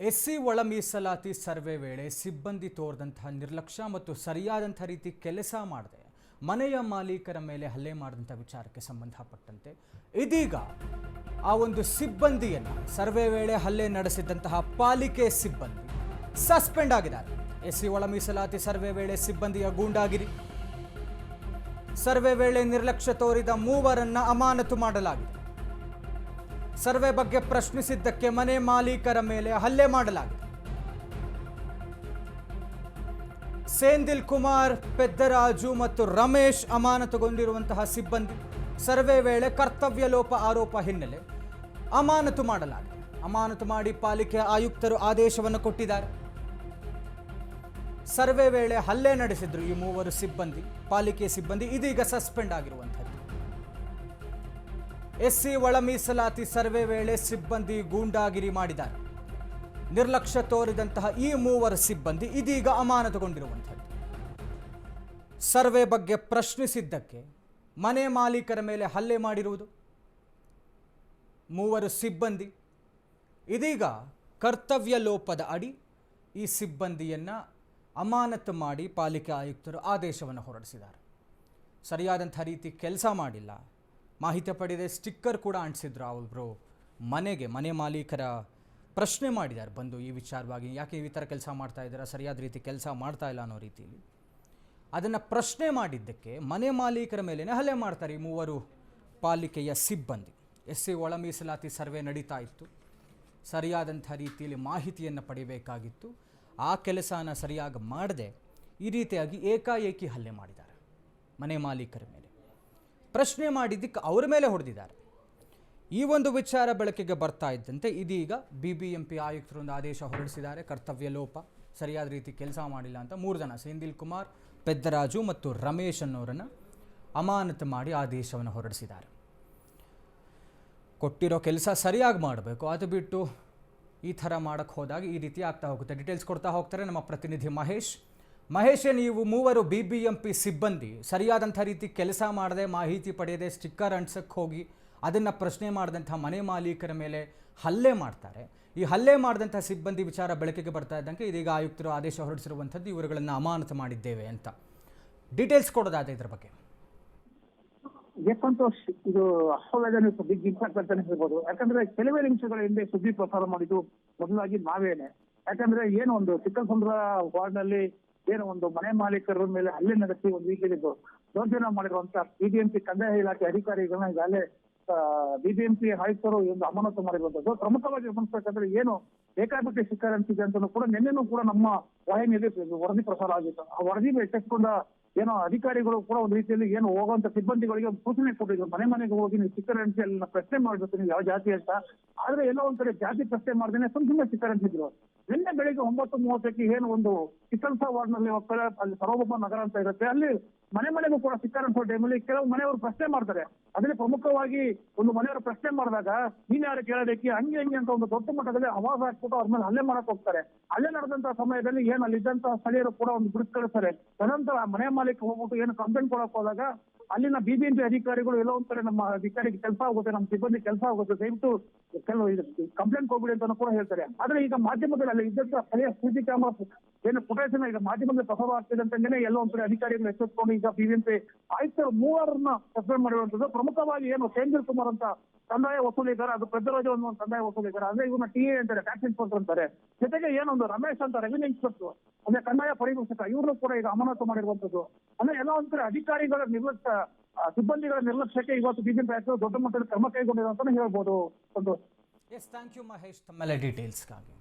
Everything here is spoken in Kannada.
ಎಸ್ಸಿ ಒಳ ಮೀಸಲಾತಿ ಸರ್ವೆ ವೇಳೆ ಸಿಬ್ಬಂದಿ ತೋರಿದಂತಹ ನಿರ್ಲಕ್ಷ್ಯ ಮತ್ತು ಸರಿಯಾದಂಥ ರೀತಿ ಕೆಲಸ ಮಾಡದೆ ಮನೆಯ ಮಾಲೀಕರ ಮೇಲೆ ಹಲ್ಲೆ ಮಾಡಿದಂಥ ವಿಚಾರಕ್ಕೆ ಸಂಬಂಧಪಟ್ಟಂತೆ ಇದೀಗ ಆ ಒಂದು ಸಿಬ್ಬಂದಿಯನ್ನು ಸರ್ವೆ ವೇಳೆ ಹಲ್ಲೆ ನಡೆಸಿದಂತಹ ಪಾಲಿಕೆ ಸಿಬ್ಬಂದಿ ಸಸ್ಪೆಂಡ್ ಆಗಿದ್ದಾರೆ. ಎಸ್ಸಿ ಒಳ ಮೀಸಲಾತಿ ಸರ್ವೆ ವೇಳೆ ಸಿಬ್ಬಂದಿಯ ಗೂಂಡಾಗಿರಿ. ಸರ್ವೆ ವೇಳೆ ನಿರ್ಲಕ್ಷ್ಯ ತೋರಿದ ಮೂವರನ್ನು ಅಮಾನತು ಮಾಡಲಾಗಿದೆ. ಸರ್ವೆ ಬಗ್ಗೆ ಪ್ರಶ್ನಿಸಿದ್ದಕ್ಕೆ ಮನೆ ಮಾಲೀಕರ ಮೇಲೆ ಹಲ್ಲೆ ಮಾಡಲಾಗಿದೆ. ಸೇಂದಿಲ್ ಕುಮಾರ್, ಪೆದ್ದರಾಜು ಮತ್ತು ರಮೇಶ್ ಅಮಾನತುಗೊಂಡಿರುವಂತಹ ಸಿಬ್ಬಂದಿ ಸರ್ವೆ ವೇಳೆ ಕರ್ತವ್ಯ ಲೋಪ ಆರೋಪ ಹಿನ್ನೆಲೆ ಅಮಾನತು ಮಾಡಲಾಗಿದೆ. ಅಮಾನತು ಮಾಡಿ ಪಾಲಿಕೆ ಆಯುಕ್ತರು ಆದೇಶವನ್ನು ಕೊಟ್ಟಿದ್ದಾರೆ. ಸರ್ವೆ ವೇಳೆ ಹಲ್ಲೆ ನಡೆಸಿದ್ರು ಈ ಮೂವರು ಸಿಬ್ಬಂದಿ. ಪಾಲಿಕೆ ಸಿಬ್ಬಂದಿ ಇದೀಗ ಸಸ್ಪೆಂಡ್ ಆಗಿರುವಂಥದ್ದು. ಎಸ್ಸಿ ಒಳ ಮೀಸಲಾತಿ ಸರ್ವೆ ವೇಳೆ ಸಿಬ್ಬಂದಿ ಗೂಂಡಾಗಿರಿ ಮಾಡಿದ್ದಾರೆ. ನಿರ್ಲಕ್ಷ್ಯ ತೋರಿದಂತಹ ಈ ಮೂವರು ಸಿಬ್ಬಂದಿ ಇದೀಗ ಅಮಾನತುಗೊಂಡಿರುವಂಥದ್ದು. ಸರ್ವೆ ಬಗ್ಗೆ ಪ್ರಶ್ನಿಸಿದ್ದಕ್ಕೆ ಮನೆ ಮಾಲೀಕರ ಮೇಲೆ ಹಲ್ಲೆ ಮಾಡಿರುವುದು. ಮೂವರು ಸಿಬ್ಬಂದಿ. ಇದೀಗ ಕರ್ತವ್ಯ ಲೋಪದ ಅಡಿ ಈ ಸಿಬ್ಬಂದಿಯನ್ನು ಅಮಾನತು ಮಾಡಿ ಪಾಲಿಕೆ ಆಯುಕ್ತರು ಆದೇಶವನ್ನು ಹೊರಡಿಸಿದ್ದಾರೆ. ಸರಿಯಾದಂಥ ರೀತಿ ಕೆಲಸ ಮಾಡಿಲ್ಲ. ಮಾಹಿತಿ ಪಡೆದೇ ಸ್ಟಿಕ್ಕರ್ ಕೂಡ ಅಂಟಿಸಿದ್ರು ಅವರು ಮನೆಗೆ, ಮನೆ ಮಾಲೀಕರ ಪ್ರಶ್ನೆ ಮಾಡಿದ್ದಾರೆ. ಬಂದು ಈ ವಿಚಾರವಾಗಿ ಯಾಕೆ ಈ ಥರ ಕೆಲಸ ಮಾಡ್ತಾ ಇದ್ದೀರಾ? ಸರಿಯಾದ ರೀತಿ ಕೆಲಸ ಮಾಡ್ತಾ ಇಲ್ಲ ಅನ್ನೋ ರೀತಿಯಲ್ಲಿ. ಅದನ್ನು ಪ್ರಶ್ನೆ ಮಾಡಿದ್ದಕ್ಕೆ ಮನೆ ಮಾಲೀಕರ ಮೇಲೇ ಹಲ್ಲೆ ಮಾಡ್ತಾರೆ ಈ ಮೂವರು ಪಾಲಿಕೆಯ ಸಿಬ್ಬಂದಿ. ಎಸ್ ಸಿ ಒಳ ಮೀಸಲಾತಿ ಸರ್ವೆ ನಡೀತಾ ಇತ್ತು. ಸರಿಯಾದಂಥ ರೀತಿಯಲ್ಲಿ ಮಾಹಿತಿಯನ್ನು ಪಡಿಬೇಕಾಗಿತ್ತು ಆ ಕೆಲಸನ ಸರಿಯಾಗಿ ಮಾಡದೆ ಈ ರೀತಿಯಾಗಿ ಏಕಾಏಕಿ ಹಲ್ಲೆ ಮಾಡಿದ್ದಾರೆ ಮನೆ ಮಾಲೀಕರ ಮೇಲೆ. ಪ್ರಶ್ನೆ ಮಾಡಿದ್ದಕ್ಕೆ ಅವರ ಮೇಲೆ ಹೊಡೆದಿದ್ದಾರೆ. ಈ ಒಂದು ವಿಚಾರ ಬೆಳಕಿಗೆ ಬರ್ತಾ ಇದ್ದಂತೆ ಇದೀಗ ಬಿ ಬಿ ಎಂ ಪಿ ಆಯುಕ್ತರು ಒಂದು ಆದೇಶ ಹೊರಡಿಸಿದ್ದಾರೆ. ಕರ್ತವ್ಯ ಲೋಪ, ಸರಿಯಾದ ರೀತಿ ಕೆಲಸ ಮಾಡಿಲ್ಲ ಅಂತ ಮೂರು ಜನ, ಸೆಂದಿಲ್ ಕುಮಾರ್, ಪೆದ್ದರಾಜು ಮತ್ತು ರಮೇಶ್ ಅನ್ನೋರನ್ನು ಅಮಾನತು ಮಾಡಿ ಆದೇಶವನ್ನು ಹೊರಡಿಸಿದ್ದಾರೆ. ಕೊಟ್ಟಿರೋ ಕೆಲಸ ಸರಿಯಾಗಿ ಮಾಡಬೇಕು. ಅದು ಬಿಟ್ಟು ಈ ಥರ ಮಾಡೋಕ್ಕೆ ಹೋದಾಗ ಈ ರೀತಿ ಆಗ್ತಾ ಹೋಗುತ್ತೆ. ಡೀಟೇಲ್ಸ್ ಕೊಡ್ತಾ ಹೋಗ್ತಾರೆ ನಮ್ಮ ಪ್ರತಿನಿಧಿ ಮಹೇಶ್. ಮಹೇಶೇ, ನೀವು ಮೂವರು ಬಿ ಬಿ ಎಂ ಪಿ ಸಿಬ್ಬಂದಿ. ಸರಿಯಾದಂಥ ರೀತಿ ಕೆಲಸ ಮಾಡದೆ ಮಾಹಿತಿ ಪಡೆಯದೆ ಸ್ಟಿಕ್ಕರ್ ಅಂಟ್ಸಕ್ಕೆ ಹೋಗಿ ಅದನ್ನು ಪ್ರಶ್ನೆ ಮಾಡಿದಂಥ ಮನೆ ಮಾಲೀಕರ ಮೇಲೆ ಹಲ್ಲೆ ಮಾಡ್ತಾರೆ. ಈ ಹಲ್ಲೆ ಮಾಡಿದಂಥ ಸಿಬ್ಬಂದಿ ವಿಚಾರ ಬೆಳಕಿಗೆ ಬರ್ತಾ ಇದ್ದಂಗೆ ಇದೀಗ ಆಯುಕ್ತರು ಆದೇಶ ಹೊರಡಿಸಿರುವಂಥದ್ದು ಇವರುಗಳನ್ನು ಅಮಾನತು ಮಾಡಿದ್ದೇವೆ ಅಂತ. ಡೀಟೇಲ್ಸ್ ಕೊಡೋದಾದ ಇದ್ರ ಬಗ್ಗೆ. ಸಂತೋಷ್, ಇದು ಅಹೋವೇದನೆ ಬಿಗ್ ಇಂಪ್ಯಾಕ್ಟ್ ಅಂತ ಹೇಳ್ಬೋದು. ಯಾಕಂದ್ರೆ ಕೆಲವೇ ನಿಮಿಷಗಳ ಹಿಂದೆ ಸುದ್ದಿ ಪ್ರಸಾರ ಮಾಡಿದ್ದು ಮೊದಲಾಗಿ ನಾವೇನೆ. ಯಾಕಂದ್ರೆ ಏನು ಒಂದು ಚಿಕ್ಕಸಂದ್ರ ವಾರ್ಡ್ನಲ್ಲಿ ಏನು ಒಂದು ಮನೆ ಮಾಲೀಕರ ಮೇಲೆ ಹಲ್ಲೆ ನಡೆಸಿ ಒಂದು ವೀಕೆಂಡ್ ದೌರ್ಜನ್ಯ ಮಾಡಿರುವಂತ ಬಿಬಿಎಂಪಿ ಕಂದಾಯ ಇಲಾಖೆ ಅಧಿಕಾರಿಗಳನ್ನ ಈಗಾಗಲೇ ಬಿಬಿಎಂಪಿ ಆಯುಕ್ತರು ಒಂದು ಅಮಾನತು ಮಾಡಿರುವಂತದ್ದು ಪ್ರಮುಖವಾಗಿ ಗಮನಿಸಬೇಕಂದ್ರೆ ಏನು ಬೇಕಾಬಿಟ್ಟಿ ಶಿಕಾರ ಅಂತಿದೆ ಅಂತ ಕೂಡ ನಿನ್ನೆನೂ ಕೂಡ ನಮ್ಮ ವಾಹಿನಿಯಲ್ಲಿ ವರದಿ ಪ್ರಸಾರ ಆಗಿತ್ತು. ಆ ವರದಿ ಎಚ್ಚೆತ್ಕೊಂಡ ಏನೋ ಅಧಿಕಾರಿಗಳು ಕೂಡ ಒಂದು ರೀತಿಯಲ್ಲಿ ಏನು ಹೋಗುವಂತ ಸಿಬ್ಬಂದಿಗಳಿಗೆ ಒಂದು ಸೂಚನೆ ಕೊಟ್ಟಿದ್ರು. ಮನೆ ಮನೆಗೆ ಹೋಗಿ ನೀವು ಚಿಕ್ಕರ್ ಅಂಟಿ ಅಲ್ಲಿ ಪ್ರಶ್ನೆ ಮಾಡ್ಬೇಕು ನೀವು ಯಾವ ಜಾತಿ ಅಂತ. ಆದ್ರೆ ಎಲ್ಲೋ ಒಂದ್ ಕಡೆ ಜಾತಿ ಪ್ರಶ್ನೆ ಮಾಡ್ದೇನೆ ಸುಮ್ ಸುಮ್ಮನೆ ಚಿಕ್ಕರ್ ಅಂತಿದ್ರು ನಿನ್ನೆ ಬೆಳಿಗ್ಗೆ ಒಂಬತ್ತು ಮೂವತ್ತಕ್ಕೆ ಏನು ಒಂದು ಚಿಕ್ಕಲ್ಸ ವಾರ್ಡ್ನಲ್ಲಿ ಅಲ್ಲಿ ಸರ್ವಭೌಮ ನಗರ ಅಂತ ಇರುತ್ತೆ, ಅಲ್ಲಿ ಮನೆ ಮನೆಗೂ ಕೂಡ ಸಿಕ್ಕಾರ ಅಂತ ಟೈಮಲ್ಲಿ ಕೆಲವು ಮನೆಯವರು ಪ್ರಶ್ನೆ ಮಾಡ್ತಾರೆ. ಅದರಲ್ಲಿ ಪ್ರಮುಖವಾಗಿ ಒಂದು ಮನೆಯವರು ಪ್ರಶ್ನೆ ಮಾಡಿದಾಗ ನೀನ್ ಯಾರು ಕೇಳೋದಕ್ಕೆ ಹಂಗೆ ಹಂಗೆ ಅಂತ ಒಂದು ದೊಡ್ಡ ಮಟ್ಟದಲ್ಲಿ ಅವಾಜ್ ಹಾಕ್ಬಿಟ್ಟು ಅವ್ರ ಮೇಲೆ ಹಲ್ಲೆ ಮಾಡಕ್ ಹೋಗ್ತಾರೆ. ಅಲ್ಲೇ ನಡೆದಂತ ಸಮಯದಲ್ಲಿ ಏನ್ ಅಲ್ಲಿದ್ದಂತಹ ಸ್ಥಳೀಯರು ಕೂಡ ಒಂದು ಬಿಡಿಸ್ ಕಳಿಸ್ತಾರೆ. ತದನಂತರ ಮನೆ ಮಾಲೀಕ ಹೋಗ್ಬಿಟ್ಟು ಏನು ಕಂಪ್ಲೇಂಟ್ ಕೊಡಕ್ ಹೋದಾಗ ಅಲ್ಲಿನ ಬಿಬಿಎಂಪಿ ಅಧಿಕಾರಿಗಳು ಎಲ್ಲೋ ಒಂದ್ ಕಡೆ ನಮ್ಮ ಅಧಿಕಾರಿಗೆ ಕೆಲಸ ಆಗುತ್ತೆ, ನಮ್ಮ ಸಿಬ್ಬಂದಿ ಕೆಲಸ ಆಗುತ್ತೆ, ದಯವಿಟ್ಟು ಕೆಲವು ಕಂಪ್ಲೇಂಟ್ ಹೋಗ್ಬಿಡಿ ಅಂತ ಕೂಡ ಹೇಳ್ತಾರೆ. ಆದ್ರೆ ಈಗ ಮಾಧ್ಯಮದಲ್ಲಿ ಅಲ್ಲಿ ಇದ್ದಂತ ಸ್ಥಳೀಯ ಸಿಸಿ ಕ್ಯಾಮರಾ ಏನು ಫುಟೇಜ್ ಈಗ ಮಾಧ್ಯಮದಲ್ಲಿ ಪ್ರಸಾರ ಆಗ್ತಿದೆ ಅಂತಂದ್ರೆ ಎಲ್ಲೋ ಒಂದ್ ಕಡೆ ಅಧಿಕಾರಿಗಳು ಎಚ್ಚೆತ್ಕೊಂಡು ಈಗ ಬಿಬಿಎಂಪಿ ಆಯುಕ್ತರು ಮೂವರನ್ನ ಸಸ್ಪೆಂಡ್ ಮಾಡಿರುವಂತದ್ದು ಪ್ರಮುಖವಾಗಿ ಏನು ಸೇಂದ್ರ ಕುಮಾರ್ ಅಂತ ಕಂದಾಯ ವಸೂಲಿಗಾರ ಅದು ಪ್ರಜರಾಜ ಒಂದು ಕಂದಾಯ ವಸೂಲಿಗಾರ ಅಂದ್ರೆ ಇವನ್ನ ಟಿ ಎ ಅಂತಾರೆ ಟ್ಯಾಕ್ಸ್ ಇನ್ಸ್ಪೆಕ್ಟರ್ ಅಂತಾರೆ. ಜೊತೆಗೆ ಏನೊಂದು ರಮೇಶ್ ಅಂತ ರೆವಿನ್ಯೂ ಇನ್ಸ್ಪೆಕ್ಟರ್ ಅಂದ್ರೆ ಕಂದಾಯ ಪರಿವರ್ಷಕ ಇವ್ರನ್ನು ಕೂಡ ಈಗ ಅಮಾನತು ಮಾಡಿರುವಂತದ್ದು ಅಂದ್ರೆ ಎಲ್ಲ ಒಂದ್ ಕಡೆ ಅಧಿಕಾರಿಗಳ ನಿರ್ಲಕ್ಷ್ಯ ಸಿಬ್ಬಂದಿಗಳ ನಿರ್ಲಕ್ಷ್ಯಕ್ಕೆ ಇವತ್ತು ಬಿಜೆಪಿ ಆಯುಕ್ತರು ದೊಡ್ಡ ಮಟ್ಟದಲ್ಲಿ ಕ್ರಮ ಕೈಗೊಂಡಿದೆ ಅಂತಾನೆ ಹೇಳ್ಬೋದು. ಒಂದು ಎಸ್ ಥ್ಯಾಂಕ್ ಯು ಮಹೇಶ್. ತಮ್ಮೆಲ್ಲ ಡೀಟೇಲ್ಸ್ಗಾಗಿ